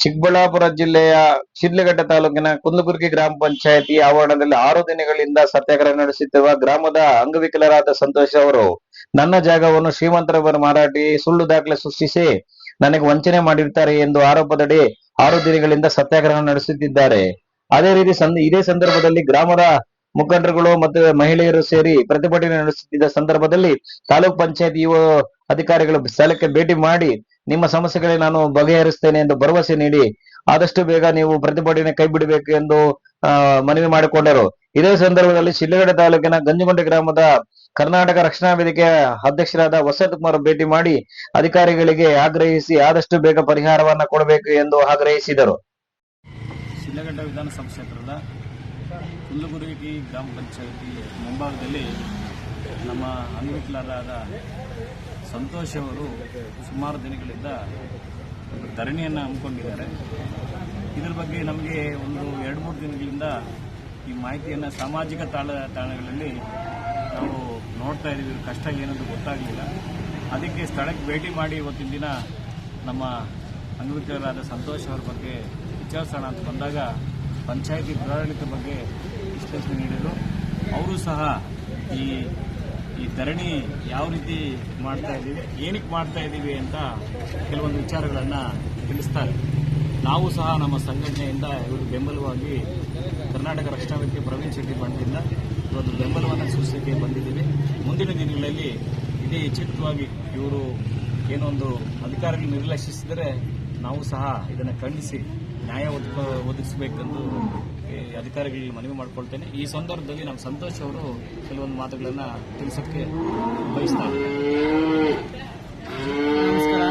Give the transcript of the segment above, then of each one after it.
ಚಿಕ್ಕಬಳ್ಳಾಪುರ ಜಿಲ್ಲೆಯ ಶಿಡ್ಲಘಟ್ಟ ತಾಲೂಕಿನ ಕುಂದಗುರ್ಗಿ ಗ್ರಾಮ ಪಂಚಾಯತಿ ಆವರಣದಲ್ಲಿ ಆರು ದಿನಗಳಿಂದ ಸತ್ಯಾಗ್ರಹ ನಡೆಸುತ್ತಿರುವ ಗ್ರಾಮದ ಅಂಗವಿಕಲರಾದ ಸಂತೋಷ್ ಅವರು, ನನ್ನ ಜಾಗವನ್ನು ಶ್ರೀಮಂತರವರು ಮಾರಾಟಿ, ಸುಳ್ಳು ದಾಖಲೆ ಸೃಷ್ಟಿಸಿ ನನಗೆ ವಂಚನೆ ಮಾಡಿರ್ತಾರೆ ಎಂದು ಆರೋಪದಡಿ ಆರು ದಿನಗಳಿಂದ ಸತ್ಯಾಗ್ರಹ ನಡೆಸುತ್ತಿದ್ದಾರೆ. ಅದೇ ರೀತಿ ಇದೇ ಸಂದರ್ಭದಲ್ಲಿ ಗ್ರಾಮದ ಮುಖಂಡರುಗಳು ಮತ್ತು ಮಹಿಳೆಯರು ಸೇರಿ ಪ್ರತಿಭಟನೆ ನಡೆಸುತ್ತಿದ್ದ ಸಂದರ್ಭದಲ್ಲಿ ತಾಲೂಕ್ ಪಂಚಾಯತ್ ಇಒ ಅಧಿಕಾರಿಗಳು ಸ್ಥಳಕ್ಕೆ ಭೇಟಿ ಮಾಡಿ ನಿಮ್ಮ ಸಮಸ್ಯೆಗಳಿಗೆ ನಾನು ಬಗೆಹರಿಸ್ತೇನೆ ಎಂದು ಭರವಸೆ ನೀಡಿ ಆದಷ್ಟು ಬೇಗ ನೀವು ಪ್ರತಿಭಟನೆ ಕೈ ಬಿಡಬೇಕು ಎಂದು ಮನವಿ ಮಾಡಿಕೊಂಡರು. ಇದೇ ಸಂದರ್ಭದಲ್ಲಿ ಶಿಲ್ಲಗಡೆ ತಾಲೂಕಿನ ಗಂಜುಗೊಂಡೆ ಗ್ರಾಮದ ಕರ್ನಾಟಕ ರಕ್ಷಣಾ ವೇದಿಕೆಯ ಅಧ್ಯಕ್ಷರಾದ ವಸಂತ್ ಕುಮಾರ್ ಭೇಟಿ ಮಾಡಿ ಅಧಿಕಾರಿಗಳಿಗೆ ಆಗ್ರಹಿಸಿ ಆದಷ್ಟು ಬೇಗ ಪರಿಹಾರವನ್ನ ಕೊಡಬೇಕು ಎಂದು ಆಗ್ರಹಿಸಿದರು. ಶಿಲ್ಲಗಡ್ಡ ವಿಧಾನಸಭಾ ಕ್ಷೇತ್ರದ ಹುಲ್ಲುಗುರುಗಿ ಗ್ರಾಮ ಪಂಚಾಯತಿ ಮುಂಭಾಗದಲ್ಲಿ ನಮ್ಮ ಅಂಗವಿಕಲರಾದ ಸಂತೋಷ್ ಅವರು ಸುಮಾರು ದಿನಗಳಿಂದ ಒಂದು ಧರಣಿಯನ್ನು ಹಮ್ಮಿಕೊಂಡಿದ್ದಾರೆ. ಇದ್ರ ಬಗ್ಗೆ ನಮಗೆ ಒಂದು ಎರಡು ಮೂರು ದಿನಗಳಿಂದ ಈ ಮಾಹಿತಿಯನ್ನು ಸಾಮಾಜಿಕ ತಾಳ ತಾಣಗಳಲ್ಲಿ ನಾವು ನೋಡ್ತಾ ಇದ್ದೀವಿ. ಕಷ್ಟ ಏನಂತ ಗೊತ್ತಾಗಲಿಲ್ಲ. ಅದಕ್ಕೆ ಸ್ಥಳಕ್ಕೆ ಭೇಟಿ ಮಾಡಿ ಇವತ್ತಿನ ದಿನ ನಮ್ಮ ಅನ್ವಿತರಾದ ಸಂತೋಷ್ ಅವರ ಬಗ್ಗೆ ವಿಚಾರಿಸೋಣ ಅಂತ ಬಂದಾಗ ಪಂಚಾಯಿತಿ ಪ್ರಾಡಳಿತ ಬಗ್ಗೆ ವಿಶ್ಲೇಷಣೆ ನೀಡಿದರು ಅವರು ಸಹ ಈ ಈ ಧರಣಿ ಯಾವ ರೀತಿ ಮಾಡ್ತಾ ಇದ್ದೀವಿ, ಏನಕ್ಕೆ ಮಾಡ್ತಾ ಇದ್ದೀವಿ ಅಂತ ಕೆಲವೊಂದು ವಿಚಾರಗಳನ್ನು ತಿಳಿಸ್ತಾರೆ ನಾವು ಸಹ ನಮ್ಮ ಸಂಘಟನೆಯಿಂದ ಇವರು ಬೆಂಬಲವಾಗಿ ಕರ್ನಾಟಕ ರಕ್ಷಣಾ ಪ್ರವೀಣ್ ಶೆಟ್ಟಿ ಬಂಡದಿಂದ ಇವತ್ತು ಬೆಂಬಲವನ್ನು ಸೂಚಿಸಲಿಕ್ಕೆ ಬಂದಿದ್ದೀವಿ. ಮುಂದಿನ ದಿನಗಳಲ್ಲಿ ಇದೇ ಎಚ್ಚರಿತವಾಗಿ ಇವರು ಏನೊಂದು ಅಧಿಕಾರಿಗಳು ನಿರ್ಲಕ್ಷಿಸಿದರೆ ನಾವು ಸಹ ಇದನ್ನು ಖಂಡಿಸಿ ನ್ಯಾಯ ಒದಗಿಸಬೇಕೆಂದು ಅಧಿಕಾರಿಗಳಿಗೆ ಮನವಿ ಮಾಡಿಕೊಳ್ತೇನೆ. ಈ ಸಂದರ್ಭದಲ್ಲಿ ನಮ್ಮ ಸಂತೋಷ್ ಅವರು ಕೆಲವೊಂದು ಮಾತುಗಳನ್ನು ತಿಳಿಸೋಕ್ಕೆ ಬಯಸ್ತಾರೆ ನಮಸ್ಕಾರ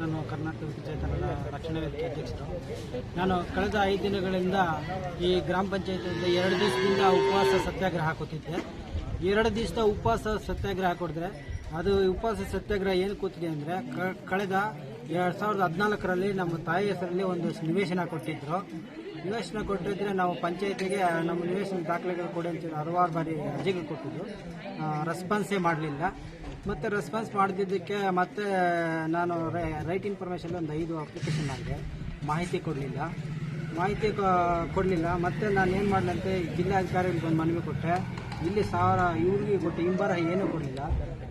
ನಾನು ಕರ್ನಾಟಕ ವಿಕಲಚೇತನರ ರಕ್ಷಣಾ ವೇದಿಕೆ ಅಧ್ಯಕ್ಷರು. ನಾನು ಕಳೆದ ಐದು ದಿನಗಳಿಂದ ಈ ಗ್ರಾಮ ಪಂಚಾಯತಿಯಿಂದ ಎರಡು ದಿವಸದಿಂದ ಉಪವಾಸ ಸತ್ಯಾಗ್ರಹ ಹಾಕುತ್ತಿದ್ದೆ. ಎರಡು ದಿವಸದ ಉಪವಾಸ ಸತ್ಯಾಗ್ರಹ ಕೊಡಿದ್ರೆ ಅದು ಉಪವಾಸ ಸತ್ಯಾಗ್ರಹ ಏನು ಕೂತಿದೆ ಅಂದರೆ ಕಳೆದ ಎರಡು ಸಾವಿರದ ಹದಿನಾಲ್ಕರಲ್ಲಿ ನಮ್ಮ ತಾಯಿ ಹೆಸರಲ್ಲಿ ಒಂದು ನಿವೇಶನ ಕೊಟ್ಟಿದ್ರು. ನಿವೇಶನ ಕೊಟ್ಟಿದ್ರೆ ನಾವು ಪಂಚಾಯತಿಗೆ ನಮ್ಮ ನಿವೇಶನ ದಾಖಲೆಗಳು ಕೊಡಿ ಅಂತ ಹಲವಾರು ಬಾರಿ ಅರ್ಜಿಗಳು ಕೊಟ್ಟಿದ್ದು. ರೆಸ್ಪಾನ್ಸೇ ಮಾಡಲಿಲ್ಲ. ಮತ್ತೆ ರೆಸ್ಪಾನ್ಸ್ ಮಾಡದಿದ್ದಕ್ಕೆ ಮತ್ತೆ ನಾನು ರೈಟ್ ಇನ್ಫಾರ್ಮೇಷನ್ ಒಂದು ಐದು ಅಪ್ಲಿಕೇಶನ್ ಮಾಡಿದೆ. ಮಾಹಿತಿ ಕೊಡಲಿಲ್ಲ. ಮಾಹಿತಿ ಕೊಡಲಿಲ್ಲ. ಮತ್ತೆ ನಾನು ಏನು ಮಾಡಲಂತೆ ಜಿಲ್ಲಾಧಿಕಾರಿಗಳಿಗೆ ಒಂದು ಮನವಿ ಕೊಟ್ಟೆ. ಇಲ್ಲಿ ಸಾವಿರ, ಇವ್ರಿಗೆ ಕೊಟ್ಟು ಇಂಬರ ಏನೂ ಕೊಡಲಿಲ್ಲ.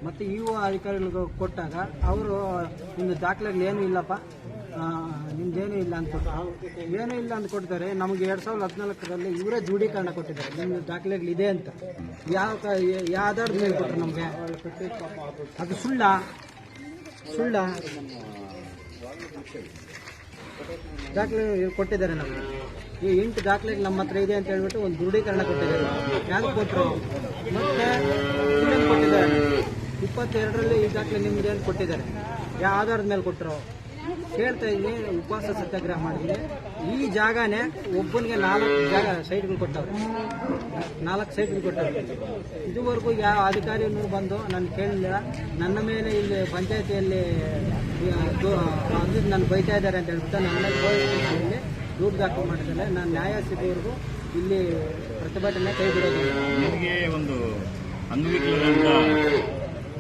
ಮತ್ತು ಇವು ಅಧಿಕಾರಿಗಳಿಗೆ ಕೊಟ್ಟಾಗ ಅವರು ನಿಮ್ಮದು ದಾಖಲೆಗಳು ಏನೂ ಇಲ್ಲಪ್ಪ. ನಿಮ್ದೇನೂ ಇಲ್ಲ ಅಂತ ಏನೂ ಇಲ್ಲ ಅಂತ ಕೊಡ್ತಾರೆ, ನಮಗೆ ಎರಡು ಸಾವಿರದ ಹದಿನಾಲ್ಕರಲ್ಲಿ ಇವರೇ ದೃಢೀಕರಣ ಕೊಟ್ಟಿದ್ದಾರೆ. ನಿಮ್ಮ ದಾಖಲೆಗಳಿದೆ ಅಂತ. ಯಾವ ಯಾವ್ದಾದ್ರು ಯಾವ ಮೇಲೆ ಕೊಟ್ಟರು ನಮಗೆ? ಅದು ಸುಳ್ಳ. ಸುಳ್ಳ. ದಾಖಲೆ ಕೊಟ್ಟಿದ್ದಾರೆ ನಮಗೆ. ಈ ಎಂಟು ದಾಖಲೆಗಳು ನಮ್ಮ ಹತ್ರ ಇದೆ ಅಂತ ಹೇಳ್ಬಿಟ್ಟು ಒಂದು ದೃಢೀಕರಣ ಕೊಟ್ಟಿದ್ದಾರೆ. ಯಾರು ಕೊಟ್ಟರು ಮತ್ತೆ ಕೊಟ್ಟಿದ್ದಾರೆ. ಇಪ್ಪತ್ತೆರಡರಲ್ಲಿ ಈ ದಾಖಲೆ ನಿಮ್ಗೆ ಏನು ಕೊಟ್ಟಿದ್ದಾರೆ? ಯಾವ ಆಧಾರದ ಮೇಲೆ ಕೊಟ್ಟರು ಕೇಳ್ತಾ ಇದ್ದೀನಿ, ಉಪವಾಸ ಸತ್ಯಾಗ್ರಹ ಮಾಡಿದ್ದೀನಿ. ಈ ಜಾಗನೇ ಒಬ್ಬನಿಗೆ ನಾಲ್ಕು ಜಾಗ ಸೈಟ್ಗಳು ಕೊಟ್ಟವ್ರೆ. ನಾಲ್ಕು ಸೈಟ್ಗಳು ಕೊಟ್ಟವ್ರೆ. ಇದುವರೆಗೂ ಯಾವ ಅಧಿಕಾರಿಯನ್ನು ಬಂದು ನಾನು ಕೇಳಲಿಲ್ಲ. ನನ್ನ ಮೇಲೆ ಇಲ್ಲಿ ಪಂಚಾಯತಿಯಲ್ಲಿ ಅದು ನಾನು ಬೈತಾ ಇದ್ದಾರೆ ಅಂತ ಹೇಳ್ಬಿಟ್ಟು ನನ್ನ ಮೇಲೆ ದೂರು ದಾಖಲು ಮಾಡಿದ್ದಾರೆ. ನಾನು ನ್ಯಾಯ ಸಿಗೋವರೆಗೂ ಇಲ್ಲಿ ಪ್ರತಿಭಟನೆ ಕೈ ಬಿಡೋದಿಲ್ಲ ಒಂದು ಅಂಗವಿಕಲರಂತ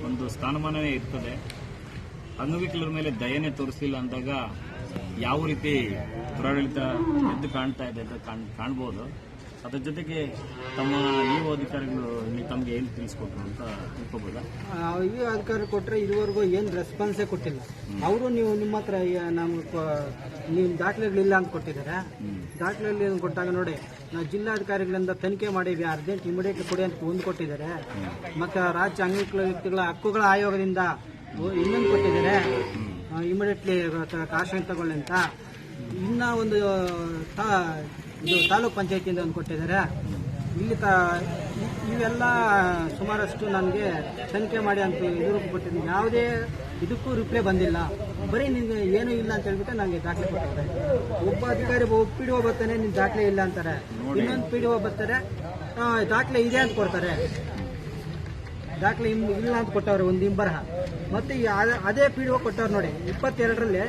ಒಂದು ಸ್ಥಾನಮಾನವೇ ಇರ್ತದೆ. ಅಂಗವಿಕಲರ ಮೇಲೆ ದಯನೆ ತೋರಿಸಿಲ್ಲ ಅಂದಾಗ ಯಾವ ರೀತಿ ದುರಾಡಳಿತ ಎದ್ದು ಕಾಣ್ತಾ ಇದೆ ಅಂತ ಕಾಣ್ ಕಾಣ್ಬೋದು. ಅದ್ರ ಜೊತೆಗೆ ತಮ್ಮ ನೀವು ಅಧಿಕಾರಿಗಳು ತಮ್ಗೆ ಏನು ತಿಳಿಸ್ಕೊಟ್ರು ಅಂತ ತಿಳ್ಕೊಬೋದಾ? ಈ ಅಧಿಕಾರಿ ಕೊಟ್ಟರೆ ಇದುವರೆಗೂ ಏನು ರೆಸ್ಪಾನ್ಸೇ ಕೊಟ್ಟಿಲ್ಲ. ಅವರು ನೀವು ನಿಮ್ಮ ಹತ್ರ ನಮ್ಗೆ ನೀವು ದಾಖಲೆಗಳಿಲ್ಲ ಅಂತ ಕೊಟ್ಟಿದ್ದಾರೆ. ದಾಖಲೆಗಳು ಏನು ಕೊಟ್ಟಾಗ ನೋಡಿ ನಾವು ಜಿಲ್ಲಾಧಿಕಾರಿಗಳಿಂದ ತನಿಖೆ ಮಾಡೀವಿ ಅರ್ಜೆಂಟ್ ಇಮಿಡಿಯೇಟ್ ಕೊಡಿ ಅಂತ ಒಂದು ಕೊಟ್ಟಿದ್ದಾರೆ. ಮತ್ತು ರಾಜ್ಯ ಅಂಗವಿಕಲ ವ್ಯಕ್ತಿಗಳ ಹಕ್ಕುಗಳ ಆಯೋಗದಿಂದ ಇನ್ನೊಂದು ಕೊಟ್ಟಿದ್ದಾರೆ ಇಮಿಡಿಯೇಟ್ಲಿ ಕಾಶನ್ ತಗೊಳ್ಳಿ ಅಂತ. ಇನ್ನ ಒಂದು ತಾ ಇದು ತಾಲೂಕ್ ಪಂಚಾಯತಿಯಿಂದ ಒಂದು ಕೊಟ್ಟಿದ್ದಾರೆ. ಇಲ್ಲಿ ತ ಇವೆಲ್ಲ ಸುಮಾರಷ್ಟು ನನಗೆ ತನಿಖೆ ಮಾಡಿ ಅಂತ ಇದ್ರು ಕೊಟ್ಟಿದ್ದೀನಿ. ಯಾವುದೇ ಇದಕ್ಕೂ ರಿಪ್ಲೈ ಬಂದಿಲ್ಲ. ಬರೀ ನಿನ್ಗೆ ಏನೂ ಇಲ್ಲ ಅಂತ ಹೇಳ್ಬಿಟ್ಟು ನನಗೆ ದಾಖಲೆ ಕೊಟ್ಟಿದ್ದಾರೆ. ಒಬ್ಬ ಅಧಿಕಾರಿ ಒಬ್ಬ ಪಿ ಡಿ ಒ ಬರ್ತಾನೆ ನಿನ್ ದಾಖಲೆ ಇಲ್ಲ ಅಂತಾರೆ. ಇನ್ನೊಂದು ಪಿ ಡಿ ಒ ಬರ್ತಾರೆ ದಾಖಲೆ ಇದೆ ಅಂತ ಕೊಡ್ತಾರೆ. ದಾಖಲೆ ಇಲ್ಲ ಅಂತ ಕೊಟ್ಟವ್ರೆ, ಒಂದು ಇಂಬರಹ ಮತ್ತೆ ಅದ- ಪಿ ಡಿ ಒ ಕೊಟ್ಟವ್ರು ನೋಡಿ, ಇಪ್ಪತ್ತೆರಡರಲ್ಲಿ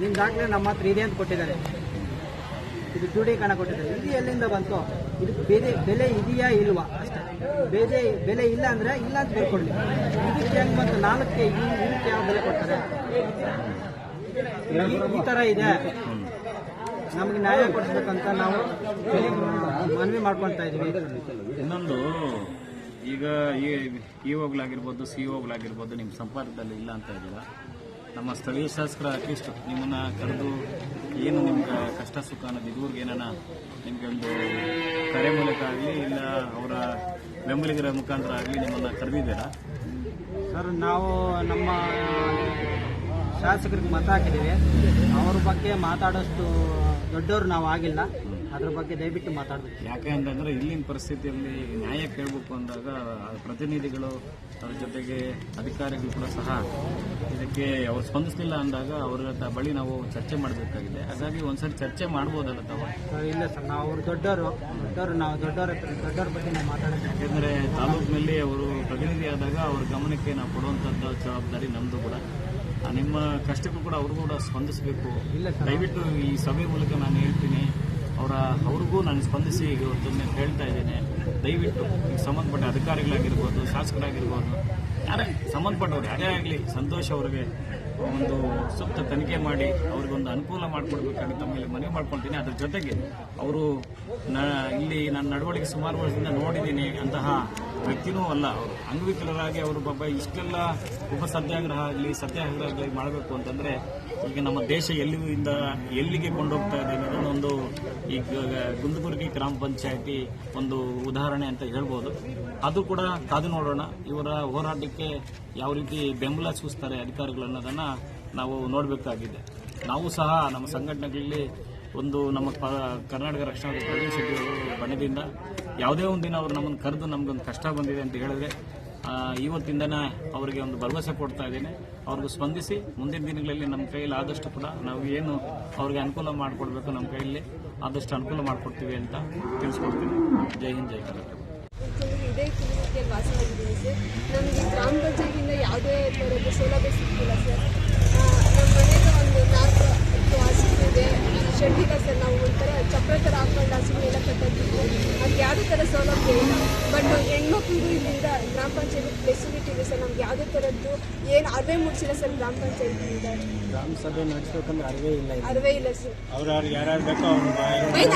ನಿಮ್ಮ ದಾಖಲೆ ನಮ್ಮ ಹತ್ರ ಇದೆ ಅಂತ ಕೊಟ್ಟಿದ್ದಾರೆ. ಇದು ದೃಢೀಕರಣ ಕೊಟ್ಟಿದ್ದಾರೆ. ಇದು ಎಲ್ಲಿಂದ ಬಂತು? ಇದು ಬೆಲೆ ಬೆಲೆ ಇದೆಯಾ ಇಲ್ವಾ? ಅಷ್ಟೇ. ಬೇರೆ ಬೆಲೆ ಇಲ್ಲ ಅಂದ್ರೆ ಇಲ್ಲ ಅಂತ ಬರ್ಕೊಡ್ಲಿ ಇದಕ್ಕೆ ಹೆಂಗ್ ಬಂತು? ನಾಲ್ಕಕ್ಕೆ ಇದಕ್ಕೆ ಯಾವ ಬೆಲೆ ಕೊಡ್ತಾರೆ? ಈ ತರ ಇದೆ. ನಮ್ಗೆ ನ್ಯಾಯ ಕೊಡಿಸ್ಬೇಕಂತ ನಾವು ಮನವಿ ಮಾಡ್ಕೊಳ್ತಾ ಇದ್ದೀವಿ. ಇನ್ನೊಂದು ಈಗ ಇ ಓಗಳಾಗಿರ್ಬೋದು ಸಿ ಓಗಳಾಗಿರ್ಬೋದು ನಿಮ್ಮ ಸಂಪರ್ಕದಲ್ಲಿ ಇಲ್ಲ ಅಂತ ಇದ್ದೀರಾ? ನಮ್ಮ ಸ್ಥಳೀಯ ಶಾಸಕರ ಅಟ್ಲೀಸ್ಟ್ ನಿಮ್ಮನ್ನ ಕರೆದು ಏನು ನಿಮ್ಗೆ ಕಷ್ಟ ಸುಖ ಅನ್ನೋದು ಇದುವರೆಗೆ ಏನಾನ ನಿಮಗೆ ಒಂದು ಕರೆ ಮೂಲಕ ಆಗಲಿ ಇಲ್ಲ ಅವರ ಬೆಂಬಲಿಗರ ಮುಖಾಂತರ ಆಗಲಿ ನಿಮ್ಮನ್ನ ಕರೆದಿದ್ದೀರಾ? ಸರ್, ನಾವು ನಮ್ಮ, ಶಾಸಕರಿಗೆ ಮತ ಹಾಕಿದ್ದೀವಿ. ಅವ್ರ ಬಗ್ಗೆ ಮಾತಾಡೋಷ್ಟು ದೊಡ್ಡವರು ನಾವು ಆಗಿಲ್ಲ. ಅದ್ರ ಬಗ್ಗೆ ದಯವಿಟ್ಟು ಮಾತಾಡಬೇಕು. ಯಾಕೆ ಅಂತಂದ್ರೆ ಇಲ್ಲಿನ ಪರಿಸ್ಥಿತಿಯಲ್ಲಿ ನ್ಯಾಯ ಕೇಳಬೇಕು ಅಂದಾಗ ಪ್ರತಿನಿಧಿಗಳು ಅದ್ರ ಜೊತೆಗೆ ಅಧಿಕಾರಿಗಳು ಕೂಡ ಸಹ ಇದಕ್ಕೆ ಅವ್ರು ಸ್ಪಂದಿಸಲಿಲ್ಲ ಅಂದಾಗ ಅವರ ಬಳಿ ನಾವು ಚರ್ಚೆ ಮಾಡಬೇಕಾಗಿದೆ. ಹಾಗಾಗಿ ಒಂದ್ಸರಿ ಚರ್ಚೆ ಮಾಡ್ಬೋದಲ್ಲ ತಾವು? ಇಲ್ಲ ಸರ್ ನಾವು ಅವ್ರು ದೊಡ್ಡವರು ದೊಡ್ಡವರು ನಾವು ದೊಡ್ಡವರ ದೊಡ್ಡವರ ಬಗ್ಗೆ ನಾವು ಮಾತಾಡೋದು ಯಾಕೆಂದ್ರೆ ತಾಲೂಕಿನಲ್ಲಿ ಅವರು ಪ್ರತಿನಿಧಿ ಆದಾಗ ಅವ್ರ ಗಮನಕ್ಕೆ ನಾವು ಕೊಡುವಂಥದ್ದು ಜವಾಬ್ದಾರಿ ನಮ್ಮದು ಕೂಡ. ನಿಮ್ಮ ಕಷ್ಟಕ್ಕೂ ಕೂಡ ಅವರು ಕೂಡ ಸ್ಪಂದಿಸಬೇಕು. ಇಲ್ಲ ದಯವಿಟ್ಟು ಈ ಸಭೆ ಮೂಲಕ ನಾನು ಹೇಳ್ತೀನಿ. ಅವರ, ಅವ್ರಿಗೂ ನಾನು ಸ್ಪಂದಿಸಿ ಇವತ್ತೊಮ್ಮೆ ಹೇಳ್ತಾ ಇದ್ದೇನೆ. ದಯವಿಟ್ಟು ಈಗ ಸಂಬಂಧಪಟ್ಟ ಅಧಿಕಾರಿಗಳಾಗಿರ್ಬೋದು, ಶಾಸಕರಾಗಿರ್ಬೋದು, ಯಾರೇ ಸಂಬಂಧಪಟ್ಟವ್ರು ಯಾರೇ ಆಗಲಿ, ಸಂತೋಷ್ ಅವ್ರಿಗೆ ಒಂದು ಸೂಕ್ತ ತನಿಖೆ ಮಾಡಿ ಅವ್ರಿಗೊಂದು ಅನುಕೂಲ ಮಾಡಿಕೊಡ್ಬೇಕಾಗಿ ತಮ್ಮಲ್ಲಿ ಮನವಿ ಮಾಡ್ಕೊಳ್ತೀನಿ. ಅದ್ರ ಜೊತೆಗೆ ಅವರು ನ, ಇಲ್ಲಿ ನನ್ನ ನಡವಳಿಕೆ ಸುಮಾರು ವರ್ಷದಿಂದ ನೋಡಿದ್ದೀನಿ. ಅಂತಹ ವ್ಯಕ್ತಿನೂ ಅಲ್ಲ ಅವರು. ಅಂಗವಿಕಲರಾಗಿ ಅವರು ಪಾಪ ಇಷ್ಟೆಲ್ಲ ಉಪ ಸತ್ಯಾಗ್ರಹ ಆಗಲಿ, ಸತ್ಯಾಗ್ರಹ ಮಾಡಬೇಕು ಅಂತಂದ್ರೆ ಈಗ ನಮ್ಮ ದೇಶ ಎಲ್ಲಿಂದ ಎಲ್ಲಿಗೆ ಕೊಂಡೋಗ್ತಾ ಇದೆ ಅನ್ನೋದನ್ನು ಒಂದು ಈ ಗುಂದಗುರ್ಗಿ ಗ್ರಾಮ ಪಂಚಾಯತಿ ಒಂದು ಉದಾಹರಣೆ ಅಂತ ಹೇಳ್ಬೋದು. ಅದು ಕೂಡ ಕಾದು ನೋಡೋಣ. ಇವರ ಹೋರಾಟಕ್ಕೆ ಯಾವ ರೀತಿ ಬೆಂಬಲ ಸೂಚಿಸ್ತಾರೆ ಅಧಿಕಾರಿಗಳು ಅನ್ನೋದನ್ನು ನಾವು ನೋಡಬೇಕಾಗಿದೆ. ನಾವು ಸಹ ನಮ್ಮ ಸಂಘಟನೆಗಳಲ್ಲಿ ಒಂದು ನಮ್ಮ ಕರ್ನಾಟಕ ರಕ್ಷಣಾ ಅವರು ಬಣದಿಂದ ಯಾವುದೇ ಒಂದು ದಿನ ಅವರು ನಮ್ಮನ್ನು ಕರೆದು ನಮಗೊಂದು ಕಷ್ಟ ಬಂದಿದೆ ಅಂತ ಹೇಳಿದ್ರೆ ಇವತ್ತಿಂದನೇ ಅವರಿಗೆ ಒಂದು ಭರವಸೆ ಕೊಡ್ತಾ ಇದ್ದೇನೆ. ಅವ್ರಿಗೂ ಸ್ಪಂದಿಸಿ, ಮುಂದಿನ ದಿನಗಳಲ್ಲಿ ನಮ್ಮ ಕೈಯಲ್ಲಿ ಆದಷ್ಟು ಕೂಡ ನಾವು ಏನು ಅವ್ರಿಗೆ ಅನುಕೂಲ ಮಾಡಿಕೊಡ್ಬೇಕು ನಮ್ಮ ಕೈಯಲ್ಲಿ, ಆದಷ್ಟು ಅನುಕೂಲ ಮಾಡಿಕೊಡ್ತೀವಿ ಅಂತ ತಿಳಿಸ್ಕೊಡ್ತೀನಿ. ಜೈ ಹಿಂದ್, ಜೈ ಕರ್ನಾಟಕ ಯಾವುದೇ ಸೌಲಭ್ಯ ಸಿಗ್ತಿಲ್ಲ ಸರ್. ನಮ್ಮ ಒಂದು ನಾಲ್ಕು ಹಸಿರು ಇದೆ. ಶೆಡ್ಡಿ ಸರ್ ನಾವು ಒಂಥರ ಚಪ್ರ ಥರ ಹಾಕೊಂಡು ಹಸುಗಳೆಲ್ಲ ಕಟ್ಟಿದ್ವಿ ಅದಕ್ಕೆ ಯಾವುದೇ ಥರ ಸೌಲಭ್ಯ ಇಲ್ಲ. ಬಟ್ ಹೆಣ್ಮಕ್ಳಿಗೂ ಇಲ್ಲಿಂದ ಗ್ರಾಮ ಪಂಚಾಯತ್ ಫೆಸಿಲಿಟಿ ಇದೆ ಸರ್ ನಮ್ಗೆ ಯಾವುದೇ ಥರದ್ದು ಏನು ಅರ್ವೇ ಮುಗಿಸಿಲ್ಲ ಸರ್ ಗ್ರಾಮ ಪಂಚಾಯತಿಯಿಂದ. ಗ್ರಾಮ ಸಭೆ ನಡೆಸ್ಬೇಕಂದ್ರೆ ಅರ್ವೆ ಇಲ್ಲ ಅರ್ವೆ ಇಲ್ಲ ಸರ್. ಬೇಕೋ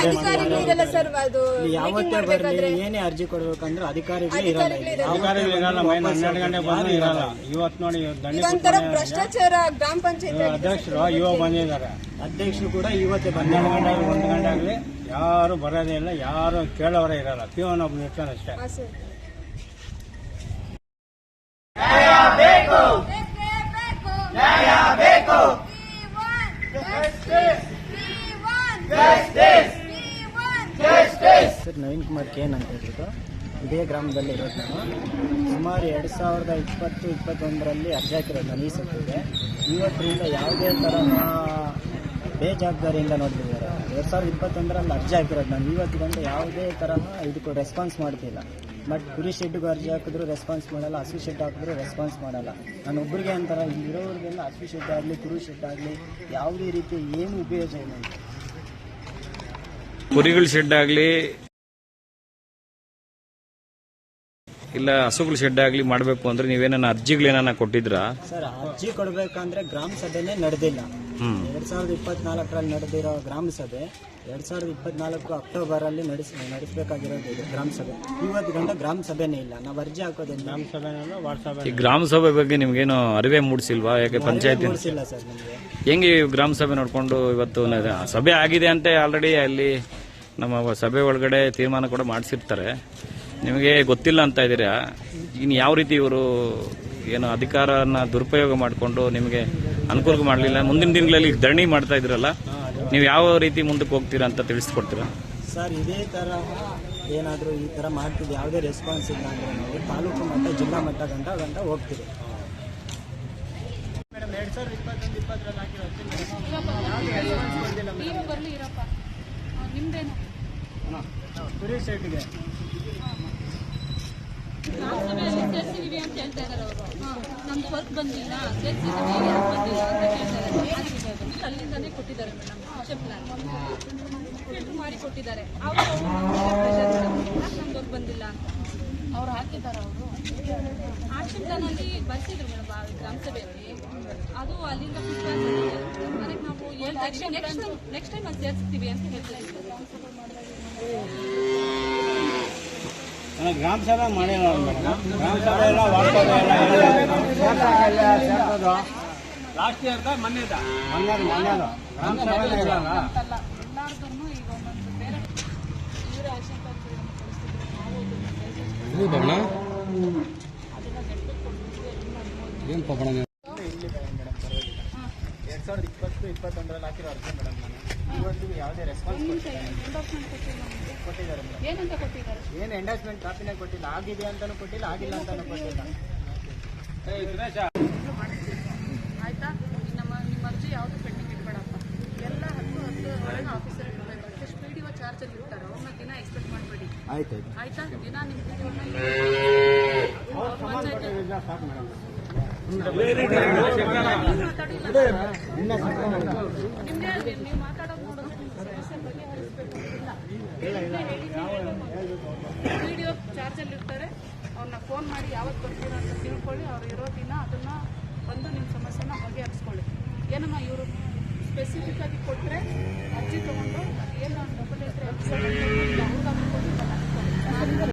ಅಧಿಕಾರಿಗಳು ಇರಲ್ಲ ಸರ್ ಅದು. ಏನೇ ಅರ್ಜಿ ಕೊಡ್ಬೇಕಂದ್ರೆ ಅಧಿಕಾರಿಗಳೇ ಅಧಿಕಾರಿಗಳು ಇರಲ್ಲ. ಅಧಿಕಾರಿಗಳು ಇರಲ್ಲ ಮೈನ್ ಹನ್ನೆರಡು ಗಂಟೆ ಬಂದು ಇರಲ್ಲ. ಇವತ್ತು ನೋಡಿ ದಂಡಿ ಭ್ರಷ್ಟಾಚಾರ ಗ್ರಾಮ ಪಂಚಾಯತ್ ಅಧ್ಯಕ್ಷರು ಇವಾಗ ಬಂದಿದ್ದಾರೆ. ಅಧ್ಯಕ್ಷರು ಕೂಡ ಇವತ್ತೇ ಹನ್ನೆರಡು ಗಂಟೆ ಆಗಲಿ ಒಂದು ಗಂಟೆ ಆಗಲಿ ಯಾರು ಬರೋದೇ ಇಲ್ಲ ಯಾರು ಕೇಳೋರೇ ಇರಲ್ಲ. ಪಿಯೋನ್ ಒಬ್ಬ ಇರ್ತಾನೆ ಅಷ್ಟೇ. ಹಾಂ sir. Sir Naveen Kumar K ಅಂತ ಹೇಳ್ಬಿಟ್ಟು ಇದೇ ಗ್ರಾಮದಲ್ಲಿ ಇರೋದು ನಾನು. ಸುಮಾರು ಎರಡು ಸಾವಿರದ ಇಪ್ಪತ್ತು ಇಪ್ಪತ್ತೊಂದರಲ್ಲಿ ಅರ್ಜಿ ಹಾಕಿರೋದು ನಾನು ಈ ಸತ್ತಿಗೆ ಇವತ್ತರಿಂದ ಯಾವುದೇ ತರಹ ಬೇಜವಾಬ್ದಾರಿಯಿಂದ ನೋಡ್ತಿದ್ದಾರೆ. ಎರಡು ಸಾವಿರದ ಇಪ್ಪತ್ತೊಂದರಲ್ಲಿ ಅರ್ಜಿ ಹಾಕಿರೋದು. ನಾನು ಇವತ್ತು ಬಂದು ಯಾವುದೇ ತರಹ ಇದಕ್ಕೂ ರೆಸ್ಪಾನ್ಸ್ ಮಾಡ್ತಿಲ್ಲ. ಬಟ್ ಕುರಿ ಶೆಡ್ಗೂ ಅರ್ಜಿ ಹಾಕಿದ್ರು ರೆಸ್ಪಾನ್ಸ್ ಮಾಡಲ್ಲ, ಹಸು ಶೆಡ್ ಹಾಕಿದ್ರು ರೆಸ್ಪಾನ್ಸ್ ಮಾಡಲ್ಲ. ನಾನು ಒಬ್ಬರಿಗೆ ಅಂತಾರ, ಇರೋರಿಗೆಲ್ಲ ಹಸು ಶೆಡ್ ಆಗಲಿ, ಕುರಿ ಶೆಡ್ ಆಗಲಿ, ಯಾವುದೇ ರೀತಿ ಏನು ಉಪಯೋಗ ಇಲ್ಲ ಕುರಿಗಳ ಶೆಡ್ ಆಗಲಿ ಇಲ್ಲ ಹಸುಗಳ ಶೆಡ್ ಆಗಲಿ ಮಾಡಬೇಕು ಅಂದ್ರೆ ನೀವೇನ ಅರ್ಜಿಗಳೇನ ಕೊಟ್ಟಿದ್ರಾ? ಸರ್ ಅರ್ಜಿ ಕೊಡಬೇಕಂದ್ರೆ ಗ್ರಾಮ ಸಭೆನೇ ನಡೆದಿಲ್ಲ. ಎರಡ್ ಸಾವಿರದ ಇಪ್ಪತ್ನಾಲ್ಕರಲ್ಲಿ ನಡೆದಿರೋ ಗ್ರಾಮ ಸಭೆ ಎರಡ್ ಸಾವಿರದ ಇಪ್ಪತ್ನಾಲ್ಕು ಅಕ್ಟೋಬರ್ ಅಲ್ಲಿ ನಡೆಸ ನಡೆಸಬೇಕಾಗಿರೋದು ಇದು ಗ್ರಾಮ ಸಭೆ. ಇವತ್ತು ಗಂಟ ಗ್ರಾಮ ಸಭೆನೇ ಇಲ್ಲ. ನಾವು ಅರ್ಜಿ ಹಾಕೋದೇ ಗ್ರಾಮ ಸಭೆನಲ್ಲ ವಾಟ್ಸಪ್ ಈ ಗ್ರಾಮ ಸಭೆ ಬಗ್ಗೆ ನಿಮ್ಗೇನು ಅರಿವೆ ಮೂಡಿಸಿಲ್ವಾ? ಯಾಕೆ ಪಂಚಾಯತಿ ಮೂಡಿಸಿಲ್ಲ ಸರ್ ನಮಗೆ. ಹೆಂಗೆ ಈ ಗ್ರಾಮ ಸಭೆ ನೋಡ್ಕೊಂಡು ಇವತ್ತು ನ- ಸಭೆ ಆಗಿದೆ ಅಂತ ಆಲ್ರೆಡಿ ಅಲ್ಲಿ ನಮ್ಮ ಸಭೆ ಒಳಗಡೆ ತೀರ್ಮಾನ ಕೂಡ ಮಾಡಿಸಿರ್ತಾರೆ. ನಿಮಗೆ ಗೊತ್ತಿಲ್ಲ ಅಂತ ಇದ್ದೀರಾ? ಇನ್ನು ಯಾವ ರೀತಿ ಇವರು ಏನು ಅಧಿಕಾರನ ದುರುಪಯೋಗ ಮಾಡಿಕೊಂಡು ನಿಮಗೆ ಅನುಕೂಲ ಮಾಡಲಿಲ್ಲ? ಮುಂದಿನ ದಿನಗಳಲ್ಲಿ ಧರಣಿ ಮಾಡ್ತಾ ಇದ್ರಲ್ಲ ನೀವು ಯಾವ ರೀತಿ ಮುಂದಕ್ಕೆ ಹೋಗ್ತೀರಾ ಅಂತ ತಿಳಿಸ್ಕೊಡ್ತೀರಾ? ಸರ್ ಇದೇ ತರ ಏನಾದರೂ ಈ ತರ ಮಾಡ್ತಿದ್ದು ಯಾವುದೇ ರೆಸ್ಪಾನ್ಸ್ ಇಲ್ಲ ಅಂದ್ರೆ ನಾವು ತಾಲೂಕು ಮಟ್ಟ ಜಿಲ್ಲಾ ಮಟ್ಟ ಗಂಟ ಗಂಟ ಹೋಗ್ತೀವಿ. ಮೇಡಮ್ ಎರಡ್ ಸಾವಿರದ ಇಪ್ಪತ್ತೊಂದು ಇಪ್ಪತ್ತರಲ್ಲಿ ನೀವು ಬರ್ಲಿ ಇರಪ್ಪ ಆ, ನಿಮ್ದೇನು ಕುರಿ ಶೆಟ್ಟಿಗೆ. ಗ್ರಾಮಸಭೆಯಲ್ಲಿ ಅಂತ ಹೇಳ್ತಾ ಇದ್ದಾರೆ ಅವರು. ನಮ್ಮ ವರ್ಕ್ ಬಂದಿಲ್ಲ, ಸೇರ್ಸಿದೀವಿ ಬಂದಿಲ್ಲ ಅಂತ ಇದ್ದಾರೆ ಅಲ್ಲಿಂದಾನೇ ಕೊಟ್ಟಿದ್ದಾರೆ ಮೇಡಮ್ ಪ್ಲಾನ್ ಮಾಡಿ ಕೊಟ್ಟಿದ್ದಾರೆ. ಅವರು ವರ್ಕ್ ಬಂದಿಲ್ಲ ಅಂತ. ಅವ್ರು ಹಾಕಿದ್ದಾರೆ ಅವರು. ಆಕ್ಷನ್ ಪ್ಲಾನ್ ಅಲ್ಲಿ ಬರ್ಸಿದ್ರು ಮೇಡಮ್ ಗ್ರಾಮ ಸಭೆಯಲ್ಲಿ ಅದು ಅಲ್ಲಿಂದ ನಾವು ಹೇಳ್ತಾ ಇದೀವಿ ನೆಕ್ಸ್ಟ್ ನೆಕ್ಸ್ಟ್ ಟೈಮ್ ಅದು ಸೇರಿಸ್ತೀವಿ ಅಂತ ಹೇಳ್ತಾ ಇದ್ದೀವಿ ಗ್ರಾಮ ಸಭೆ ಮಾಡಿಲ್ಲ ಗ್ರಾಮ ಸಭೆ ಎಲ್ಲ ವಾಟ್ಸಪ್ ಎಲ್ಲ ಲಾಸ್ಟ್ ಇಯರ್ದ ಮೊನ್ನೆದ ಮೊನ್ನೆದು ಮೊನ್ನೆದು ಗ್ರಾಮ ಸಭೆ ಇರಲ್ಲ ಏನು ಎರಡ್ ಸಾವಿರದ ಇಪ್ಪತ್ತು ಇಪ್ಪತ್ತೊಂದರಲ್ಲಿ ಹಾಕಿರೋ ಅರ್ಜಿ ಮೇಡಮ್ ನಾನು? ಇವತ್ತಿಗೆ ಯಾವುದೇ ರೆಸ್ಪಾನ್ಸ್ ಕೊಟ್ಟಿದ್ದಾರೆ? ಏನು ಎಂಡಾಸ್ಮೆಂಟ್ ಕಾಪಿನೇ ಕೊಟ್ಟಿಲ್ಲ ಆಗಿದೆ ಅಂತಾನು ಕೊಟ್ಟಿಲ್ಲ ಆಗಿಲ್ಲ ಅಂತಾನು ಕೊಟ್ಟಿಲ್ಲ. ಆಯ್ತಾ? ನಮ್ಮ ನಿಮ್ಮ ಅರ್ಜಿ ಯಾವುದು ಪೆಂಡಿಂಗ್ ಇಟ್ಬೇಡಪ್ಪ. ಎಲ್ಲ ಹತ್ತು ಹತ್ತು ಒಳಗೆ ಆಫೀಸರ್ ಇರಬೇಕು. At least P D O ಚಾರ್ಜಲ್ಲಿ ಇರ್ತಾರೆ ಅವ್ರನ್ನ ದಿನ ಎಕ್ಸ್ಪೆಕ್ಟ್ ಮಾಡಬೇಡಿ. ಆಯ್ತು ಆಯ್ತಾ? ದಿನ ನಿಮ್ಮ ಪಿ ಡಿ